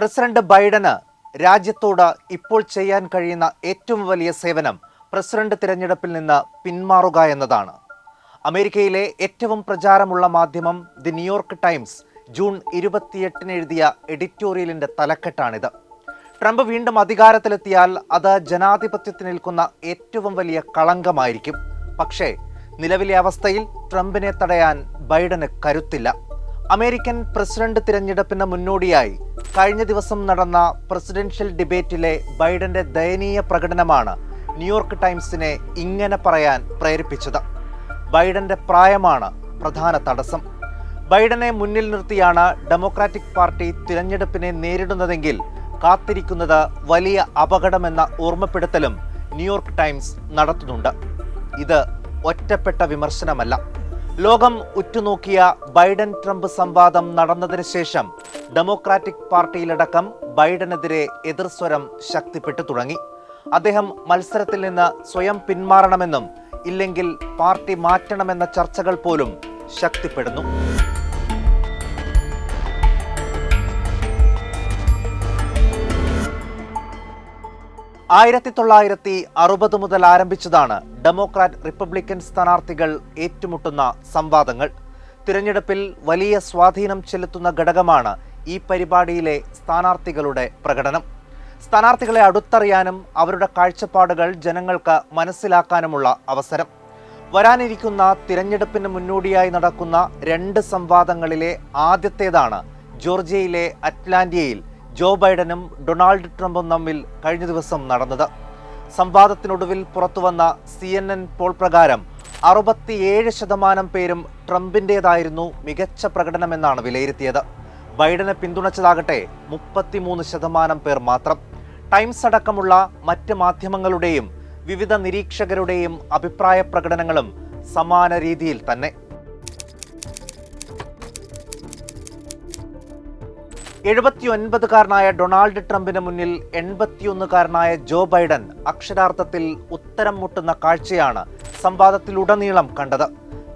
President ബൈഡന് രാജ്യത്തോട് ഇപ്പോൾ ചെയ്യാൻ കഴിയുന്ന ഏറ്റവും വലിയ സേവനം പ്രസിഡന്റ് തിരഞ്ഞെടുപ്പിൽ നിന്ന് പിന്മാറുക എന്നതാണ്. അമേരിക്കയിലെ ഏറ്റവും പ്രചാരമുള്ള മാധ്യമം ദി ന്യൂയോർക്ക് ടൈംസ് ജൂൺ ഇരുപത്തിയെട്ടിന് എഴുതിയ എഡിറ്റോറിയലിന്റെ തലക്കെട്ടാണിത്. ട്രംപ് വീണ്ടും അധികാരത്തിലെത്തിയാൽ അത് ജനാധിപത്യത്തിന് നിൽക്കുന്ന ഏറ്റവും വലിയ കളങ്കമായിരിക്കും. പക്ഷേ നിലവിലെ അവസ്ഥയിൽ ട്രംപിനെ തടയാൻ ബൈഡന് കരുത്തില്ല. അമേരിക്കൻ പ്രസിഡന്റ് തിരഞ്ഞെടുപ്പിന് മുന്നോടിയായി കഴിഞ്ഞ ദിവസം നടന്ന പ്രസിഡൻഷ്യൽ ഡിബേറ്റിലെ ബൈഡന്റെ ദയനീയ പ്രകടനമാണ് ന്യൂയോർക്ക് ടൈംസിനെ ഇങ്ങനെ പറയാൻ പ്രേരിപ്പിച്ചത്. ബൈഡന്റെ പ്രായമാണ് പ്രധാന തടസ്സം. ബൈഡനെ മുന്നിൽ നിർത്തിയാണ് ഡെമോക്രാറ്റിക് പാർട്ടി തിരഞ്ഞെടുപ്പിനെ നേരിടുന്നതെങ്കിൽ കാത്തിരിക്കുന്നത് വലിയ അപകടമെന്ന ഓർമ്മപ്പെടുത്തലും ന്യൂയോർക്ക് ടൈംസ് നടത്തുന്നുണ്ട്. ഇത് ഒറ്റപ്പെട്ട വിമർശനമല്ല. ലോകം ഉറ്റുനോക്കിയ ബൈഡൻ ട്രംപ് സംവാദം നടന്നതിന് ശേഷം ഡെമോക്രാറ്റിക് പാർട്ടിയിലടക്കം ബൈഡനെതിരെ എതിർസ്വരം ശക്തിപ്പെട്ടു തുടങ്ങി. അദ്ദേഹം മത്സരത്തിൽ നിന്ന് സ്വയം പിന്മാറണമെന്നും ഇല്ലെങ്കിൽ പാർട്ടി മാറ്റണമെന്ന ചർച്ചകൾ പോലും ശക്തിപ്പെടുന്നു. ആയിരത്തി തൊള്ളായിരത്തി അറുപത് മുതൽ ആരംഭിച്ചതാണ് ഡെമോക്രാറ്റ് റിപ്പബ്ലിക്കൻ സ്ഥാനാർത്ഥികൾ ഏറ്റുമുട്ടുന്ന സംവാദങ്ങൾ. തിരഞ്ഞെടുപ്പിൽ വലിയ സ്വാധീനം ചെലുത്തുന്ന ഘടകമാണ് ഈ പരിപാടിയിലെ സ്ഥാനാർത്ഥികളുടെ പ്രകടനം. സ്ഥാനാർത്ഥികളെ അടുത്തറിയാനും അവരുടെ കാഴ്ചപ്പാടുകൾ ജനങ്ങൾക്ക് മനസ്സിലാക്കാനുമുള്ള അവസരം. വരാനിരിക്കുന്ന തിരഞ്ഞെടുപ്പിന് മുന്നോടിയായി നടക്കുന്ന രണ്ട് സംവാദങ്ങളിലെ ആദ്യത്തേതാണ് ജോർജിയയിലെ അറ്റ്ലാന്റിയയിൽ ജോ ബൈഡനും ഡൊണാൾഡ് ട്രംപും തമ്മിൽ കഴിഞ്ഞ ദിവസം നടന്നത്. സംവാദത്തിനൊടുവിൽ പുറത്തുവന്ന സി എൻ എൻ പോൾ പ്രകാരം അറുപത്തിയേഴ് ശതമാനം പേരും ട്രംപിന്റേതായിരുന്നു മികച്ച പ്രകടനമെന്നാണ് വിലയിരുത്തിയത്. ബൈഡനെ പിന്തുണച്ചതാകട്ടെ മുപ്പത്തിമൂന്ന് ശതമാനം പേർ മാത്രം. ടൈംസ് അടക്കമുള്ള മറ്റ് മാധ്യമങ്ങളുടെയും വിവിധ നിരീക്ഷകരുടെയും അഭിപ്രായ പ്രകടനങ്ങളും സമാന രീതിയിൽ തന്നെ. എഴുപത്തിയൊൻപതുകാരനായ ഡൊണാൾഡ് ട്രംപിന് മുന്നിൽ എൺപത്തിയൊന്നുകാരനായ ജോ ബൈഡൻ അക്ഷരാർത്ഥത്തിൽ ഉത്തരം മുട്ടുന്ന കാഴ്ചയാണ് സംവാദത്തിലുടനീളം കണ്ടത്.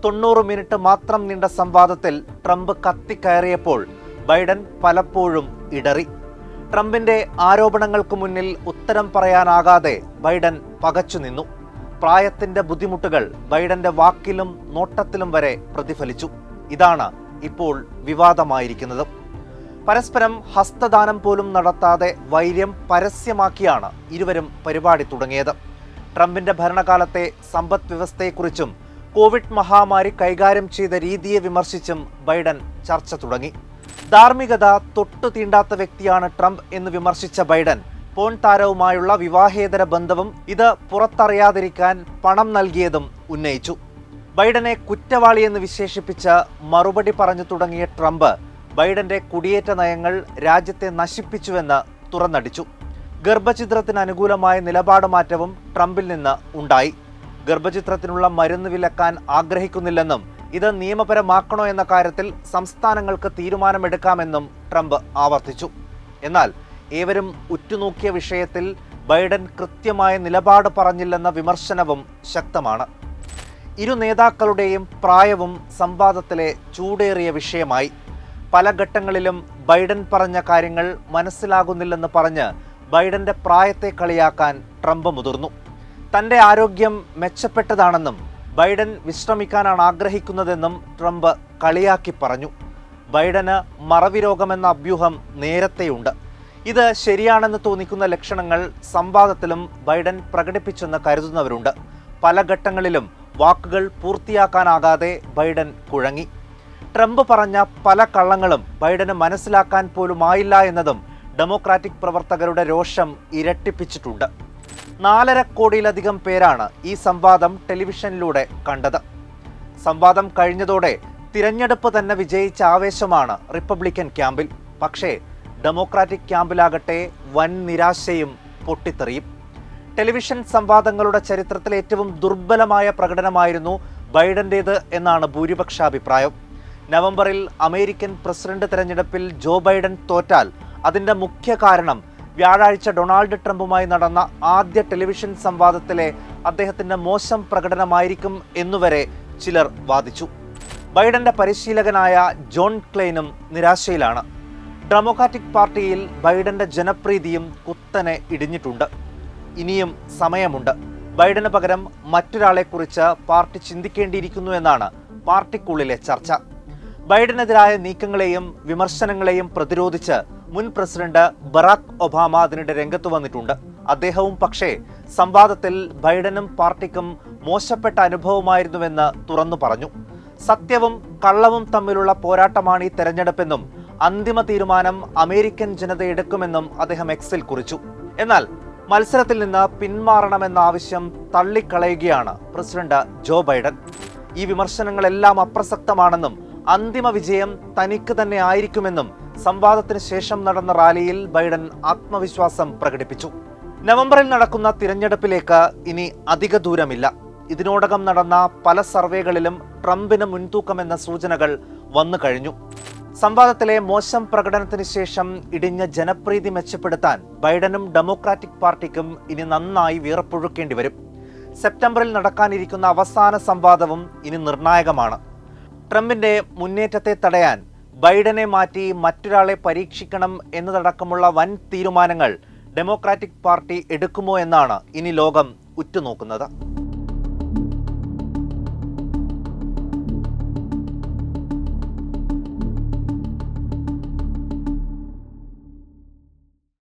തൊണ്ണൂറ് മിനിറ്റ് മാത്രം നീണ്ട സംവാദത്തിൽ ട്രംപ് കത്തിക്കയറിയപ്പോൾ ബൈഡൻ പലപ്പോഴും ഇടറി. ട്രംപിന്റെ ആരോപണങ്ങൾക്ക് മുന്നിൽ ഉത്തരം പറയാനാകാതെ ബൈഡൻ പകച്ചു നിന്നു. പ്രായത്തിന്റെ ബുദ്ധിമുട്ടുകൾ ബൈഡന്റെ വാക്കിലും നോട്ടത്തിലും വരെ പ്രതിഫലിച്ചു. ഇതാണ് ഇപ്പോൾ വിവാദമായിരിക്കുന്നത്. പരസ്പരം ഹസ്തദാനം പോലും നടത്താതെ വൈര്യം പരസ്യമാക്കിയാണ് ഇരുവരും പരിപാടി തുടങ്ങിയത്. ട്രംപിന്റെ ഭരണകാലത്തെ സമ്പദ് വ്യവസ്ഥയെക്കുറിച്ചും കോവിഡ് മഹാമാരി കൈകാര്യം ചെയ്ത രീതിയെ വിമർശിച്ചും ബൈഡൻ ചർച്ച തുടങ്ങി. ധാർമ്മികത തൊട്ടു തീണ്ടാത്ത വ്യക്തിയാണ് ട്രംപ് എന്ന് വിമർശിച്ച ബൈഡൻ പോൺ താരവുമായുള്ള വിവാഹേതര ബന്ധവും ഇത് പുറത്തറിയാതിരിക്കാൻ പണം നൽകിയതും ഉന്നയിച്ചു. ബൈഡനെ കുറ്റവാളിയെന്ന് വിശേഷിപ്പിച്ച് മറുപടി പറഞ്ഞു തുടങ്ങിയ ട്രംപ് ബൈഡന്റെ കുടിയേറ്റ നയങ്ങൾ രാജ്യത്തെ നശിപ്പിച്ചുവെന്ന് തുറന്നടിച്ചു. ഗർഭചിത്രത്തിന് അനുകൂലമായ നിലപാട് മാറ്റവും ട്രംപിൽ നിന്ന് ഉണ്ടായി. ഗർഭചിത്രത്തിനുള്ള മരുന്ന് വിലക്കാൻ ആഗ്രഹിക്കുന്നില്ലെന്നും ഇത് നിയമപരമാക്കണോ എന്ന കാര്യത്തിൽ സംസ്ഥാനങ്ങൾക്ക് തീരുമാനമെടുക്കാമെന്നും ട്രംപ് ആവർത്തിച്ചു. എന്നാൽ ഏവരും ഉറ്റുനോക്കിയ വിഷയത്തിൽ ബൈഡൻ കൃത്യമായ നിലപാട് പറഞ്ഞില്ലെന്ന വിമർശനവും ശക്തമാണ്. ഇരു നേതാക്കളുടെയും പ്രായവും സംവാദത്തിലെ ചൂടേറിയ വിഷയമായി. പല ഘട്ടങ്ങളിലും ബൈഡൻ പറഞ്ഞ കാര്യങ്ങൾ മനസ്സിലാകുന്നില്ലെന്ന് പറഞ്ഞ് ബൈഡന്റെ പ്രായത്തെ കളിയാക്കാൻ ട്രംപ് മുതിർന്നു. തന്റെ ആരോഗ്യം മെച്ചപ്പെട്ടതാണെന്നും ബൈഡൻ വിശ്രമിക്കാനാണ് ആഗ്രഹിക്കുന്നതെന്നും ട്രംപ് കളിയാക്കി പറഞ്ഞു. ബൈഡന് മറവി രോഗമെന്ന അഭ്യൂഹം നേരത്തെയുണ്ട്. ഇത് ശരിയാണെന്ന് തോന്നിക്കുന്ന ലക്ഷണങ്ങൾ സംവാദത്തിലും ബൈഡൻ പ്രകടിപ്പിച്ചെന്ന് കരുതുന്നവരുണ്ട്. പല ഘട്ടങ്ങളിലും വാക്കുകൾ പൂർത്തിയാക്കാനാകാതെ ബൈഡൻ കുഴങ്ങി. ട്രംപ് പറഞ്ഞ പല കള്ളങ്ങളും ബൈഡന് മനസ്സിലാക്കാൻ പോലും ആയില്ല എന്നതും ഡെമോക്രാറ്റിക് പ്രവർത്തകരുടെ രോഷം ഇരട്ടിപ്പിച്ചിട്ടുണ്ട്. നാലര കോടിയിലധികം പേരാണ് ഈ സംവാദം ടെലിവിഷനിലൂടെ കണ്ടത്. സംവാദം കഴിഞ്ഞതോടെ തിരഞ്ഞെടുപ്പ് തന്നെ വിജയിച്ച ആവേശമാണ് റിപ്പബ്ലിക്കൻ ക്യാമ്പിൽ. പക്ഷേ ഡെമോക്രാറ്റിക് ക്യാമ്പിലാകട്ടെ വൻ നിരാശയും പൊട്ടിത്തെറിയും. ടെലിവിഷൻ സംവാദങ്ങളുടെ ചരിത്രത്തിലെ ഏറ്റവും ദുർബലമായ പ്രകടനമായിരുന്നു ബൈഡന്റേത് എന്നാണ് ഭൂരിപക്ഷാഭിപ്രായം. നവംബറിൽ അമേരിക്കൻ പ്രസിഡന്റ് തെരഞ്ഞെടുപ്പിൽ ജോ ബൈഡൻ തോറ്റാൽ അതിന്റെ മുഖ്യ കാരണം വ്യാഴാഴ്ച ഡൊണാൾഡ് ട്രംപുമായി നടന്ന ആദ്യ ടെലിവിഷൻ സംവാദത്തിലെ അദ്ദേഹത്തിന്റെ മോശം പ്രകടനമായിരിക്കും എന്നുവരെ ചിലർ വാദിച്ചു. ബൈഡന്റെ പരിശീലകനായ ജോൺ ക്ലെയിനും നിരാശയിലാണ്. ഡെമോക്രാറ്റിക് പാർട്ടിയിൽ ബൈഡന്റെ ജനപ്രീതിയും കുത്തനെ ഇടിഞ്ഞിട്ടുണ്ട്. ഇനിയും സമയമുണ്ട്. ബൈഡന് പകരം മറ്റൊരാളെക്കുറിച്ച് പാർട്ടി ചിന്തിക്കേണ്ടിയിരിക്കുന്നു എന്നാണ് പാർട്ടിക്കുള്ളിലെ ചർച്ച. ബൈഡനെതിരായ നീക്കങ്ങളെയും വിമർശനങ്ങളെയും പ്രതിരോധിച്ച് മുൻ പ്രസിഡന്റ് ബറാക് ഒബാമ അതിനിടെ രംഗത്ത് വന്നിട്ടുണ്ട്. അദ്ദേഹവും പക്ഷേ സംവാദത്തിൽ ബൈഡനും പാർട്ടിക്കും മോശപ്പെട്ട അനുഭവമായിരുന്നുവെന്ന് തുറന്നു പറഞ്ഞു. സത്യവും കള്ളവും തമ്മിലുള്ള പോരാട്ടമാണ് ഈ തെരഞ്ഞെടുപ്പെന്നും അന്തിമ തീരുമാനം അമേരിക്കൻ ജനത എടുക്കുമെന്നും അദ്ദേഹം എക്സിൽ കുറിച്ചു. എന്നാൽ മത്സരത്തിൽ നിന്ന് പിന്മാറണമെന്ന ആവശ്യം തള്ളിക്കളയുകയാണ് പ്രസിഡന്റ് ജോ ബൈഡൻ. ഈ വിമർശനങ്ങളെല്ലാം അപ്രസക്തമാണെന്നും അന്തിമ വിജയം തനിക്ക് തന്നെ ആയിരിക്കുമെന്നും സംവാദത്തിന് ശേഷം നടന്ന റാലിയിൽ ബൈഡൻ ആത്മവിശ്വാസം പ്രകടിപ്പിച്ചു. നവംബറിൽ നടക്കുന്ന തിരഞ്ഞെടുപ്പിലേക്ക് ഇനി അധിക ദൂരമില്ല. ഇതിനോടകം നടന്ന പല സർവേകളിലും ട്രംപിന് മുൻതൂക്കമെന്ന സൂചനകൾ വന്നു കഴിഞ്ഞു. സംവാദത്തിലെ മോശം പ്രകടനത്തിന് ശേഷം ഇടിഞ്ഞ ജനപ്രീതി മെച്ചപ്പെടുത്താൻ ബൈഡനും ഡെമോക്രാറ്റിക് പാർട്ടിക്കും ഇനി നന്നായി വീറപ്പൊഴുക്കേണ്ടി വരും. സെപ്റ്റംബറിൽ നടക്കാനിരിക്കുന്ന അവസാന സംവാദവും ഇനി നിർണായകമാണ്. ട്രംപിന്റെ മുന്നേറ്റത്തെ തടയാൻ ബൈഡനെ മാറ്റി മറ്റൊരാളെ പരീക്ഷിക്കണം എന്നതടക്കമുള്ള വൻ തീരുമാനങ്ങൾ ഡെമോക്രാറ്റിക് പാർട്ടി എടുക്കുമോ എന്നാണ് ഇനി ലോകം ഉറ്റുനോക്കുന്നത്.